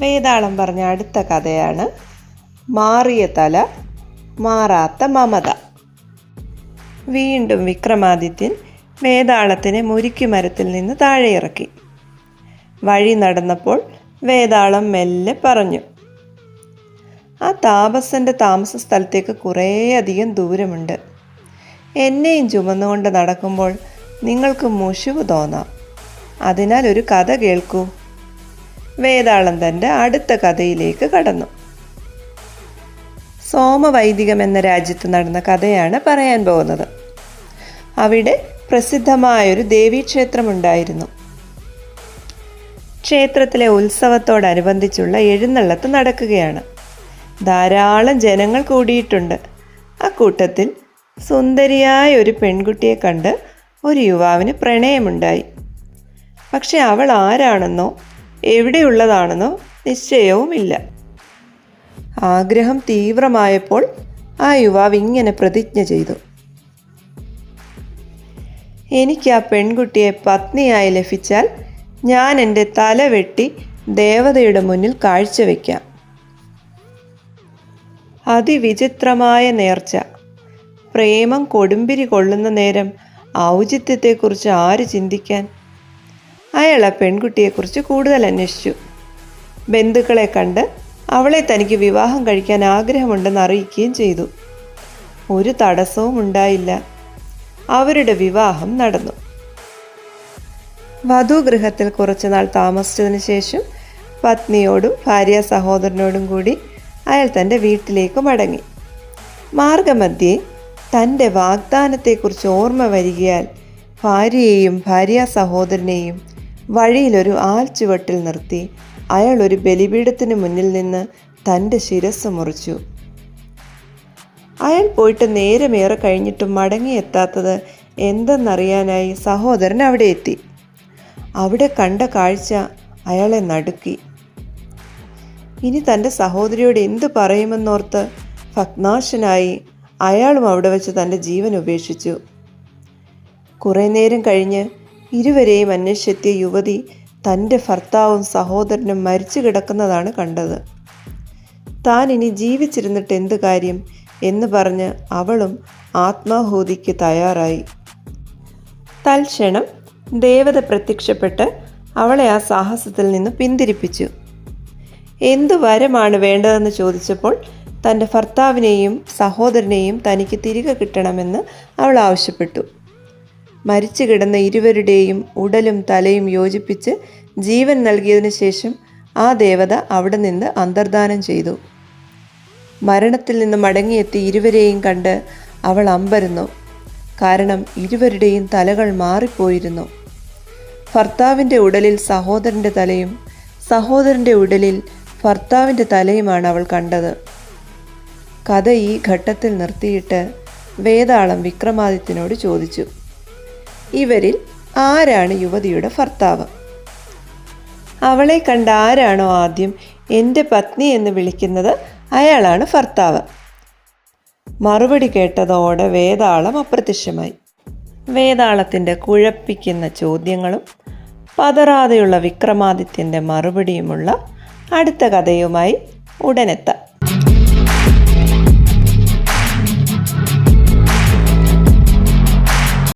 വേതാളം പറഞ്ഞ അടുത്ത കഥയാണ്. മാറിയ തല മാറാത്ത മമത. വീണ്ടും വിക്രമാദിത്യൻ വേതാളത്തിനെ മുരിക്കുമരത്തിൽ നിന്ന് താഴെ ഇറക്കി വഴി നടന്നപ്പോൾ വേതാളം മെല്ലെ പറഞ്ഞു ആ താപസന്റെ താമസ സ്ഥലത്തേക്ക് കുറേയധികം ദൂരമുണ്ട്. എന്നെയും ചുമന്നുകൊണ്ട് നടക്കുമ്പോൾ നിങ്ങൾക്ക് മുഷിവ് തോന്നാം. അതിനാൽ ഒരു കഥ കേൾക്കൂ. വേതാളം തന്റെ അടുത്ത കഥയിലേക്ക് കടന്നു. സോമവൈദികം എന്ന രാജ്യത്ത് നടന്ന കഥയാണ് പറയാൻ പോകുന്നത്. അവിടെ പ്രസിദ്ധമായൊരു ദേവീക്ഷേത്രമുണ്ടായിരുന്നു. ക്ഷേത്രത്തിലെ ഉത്സവത്തോടനുബന്ധിച്ചുള്ള എഴുന്നള്ളത്ത് നടക്കുകയാണ്. ധാരാളം ജനങ്ങൾ കൂടിയിട്ടുണ്ട്. അക്കൂട്ടത്തിൽ സുന്ദരിയായ ഒരു പെൺകുട്ടിയെ കണ്ട് ഒരു യുവാവിന് പ്രണയമുണ്ടായി. പക്ഷെ അവൾ ആരാണെന്നോ എവിടെയുള്ളതാണെന്നോ നിശ്ചയവുമില്ല. ആഗ്രഹം തീവ്രമായപ്പോൾ ആ യുവാവ് ഇങ്ങനെ പ്രതിജ്ഞ ചെയ്തു. എനിക്ക് ആ പെൺകുട്ടിയെ പത്നിയായി ലഭിച്ചാൽ ഞാൻ എന്റെ തല വെട്ടി ദേവതയുടെ മുന്നിൽ കാഴ്ചവെക്കാം. അതിവിചിത്രമായ നേർച്ച. പ്രേമം കൊടുമ്പിരി കൊള്ളുന്ന നേരം ഔചിത്യത്തെക്കുറിച്ച് ആര് ചിന്തിക്കാൻ? അയാൾ ആ പെൺകുട്ടിയെക്കുറിച്ച് കൂടുതൽ അന്വേഷിച്ചു. ബന്ധുക്കളെ കണ്ട് അവളെ തനിക്ക് വിവാഹം കഴിക്കാൻ ആഗ്രഹമുണ്ടെന്ന് അറിയിക്കുകയും ചെയ്തു. ഒരു തടസ്സവും ഉണ്ടായില്ല. അവരുടെ വിവാഹം നടന്നു. വധുഗൃഹത്തിൽ കുറച്ചുനാൾ താമസിച്ചതിന് ശേഷം പത്നിയോടും ഭാര്യ സഹോദരനോടും കൂടി അയാൾ തന്റെ വീട്ടിലേക്ക് മടങ്ങി. മാർഗമധ്യേ തന്റെ വാഗ്ദാനത്തെക്കുറിച്ച് ഓർമ്മ വരികയാൽ ഭാര്യയെയും ഭാര്യ സഹോദരനെയും വഴിയിലൊരു ആൽച്ചുവട്ടിൽ നിർത്തി അയാൾ ഒരു ബലിപീഠത്തിന് മുന്നിൽ നിന്ന് തന്റെ ശിരസ് മുറിച്ചു. അയാൾ പോയിട്ട് നേരമേറെ കഴിഞ്ഞിട്ടും മടങ്ങിയെത്താത്തത് എന്തെന്നറിയാനായി സഹോദരൻ അവിടെ എത്തി. അവിടെ കണ്ട കാഴ്ച അയാളെ നടുക്കി. ഇനി തന്റെ സഹോദരിയോട് എന്തു പറയുമെന്നോർത്ത് ഭഗ്നാശനായി അയാളും അവിടെ വെച്ച് തന്റെ ജീവൻ ഉപേക്ഷിച്ചു. കുറേ നേരം കഴിഞ്ഞ് ഇരുവരെയും അന്വേഷിച്ചെത്തിയ യുവതി തന്റെ ഭർത്താവും സഹോദരനും മരിച്ചു കിടക്കുന്നതാണ് കണ്ടത്. താൻ ഇനി ജീവിച്ചിരുന്നിട്ട് എന്ത് കാര്യം എന്ന് പറഞ്ഞ് അവളും ആത്മാഹൂതിക്ക് തയ്യാറായി. തൽക്ഷണം ദേവത പ്രത്യക്ഷപ്പെട്ട് അവളെ ആ സാഹസത്തിൽ നിന്ന് പിന്തിരിപ്പിച്ചു. എന്തു വരമാണ് വേണ്ടതെന്ന് ചോദിച്ചപ്പോൾ തന്റെ ഭർത്താവിനെയും സഹോദരനെയും തനിക്ക് തിരികെ കിട്ടണമെന്ന് അവൾ ആവശ്യപ്പെട്ടു. മരിച്ചു കിടന്ന ഇരുവരുടെയും ഉടലും തലയും യോജിപ്പിച്ച് ജീവൻ നൽകിയതിനു ശേഷം ആ ദേവത അവിടെ നിന്ന് അന്തർദാനം ചെയ്തു. മരണത്തിൽ നിന്ന് മടങ്ങിയെത്തി ഇരുവരെയും കണ്ട് അവൾ അമ്പരുന്നു. കാരണം ഇരുവരുടെയും തലകൾ മാറിപ്പോയിരുന്നു. ഭർത്താവിന്റെ ഉടലിൽ സഹോദരന്റെ തലയും സഹോദരന്റെ ഉടലിൽ ഭർത്താവിന്റെ തലയുമാണ് അവൾ കണ്ടത്. കഥ ഈ ഘട്ടത്തിൽ നിർത്തിയിട്ട് വേതാളം വിക്രമാദിത്യനോട് ചോദിച്ചു. ഇവരിൽ ആരാണ് യുവതിയുടെ ഭർത്താവ്? അവളെ കണ്ട ആരാണോ ആദ്യം എന്റെ പത്നി എന്ന് വിളിക്കുന്നത് അയാളാണ് ഭർത്താവ്. മറുപടി കേട്ടതോടെ വേതാളം അപ്രത്യക്ഷമായി. വേതാളത്തിന്റെ കുഴപ്പിക്കുന്ന ചോദ്യങ്ങളും പതറാതെയുള്ള വിക്രമാദിത്യന്റെ മറുപടിയുമുള്ള അടുത്ത കഥയുമായി ഉടനെത്താം.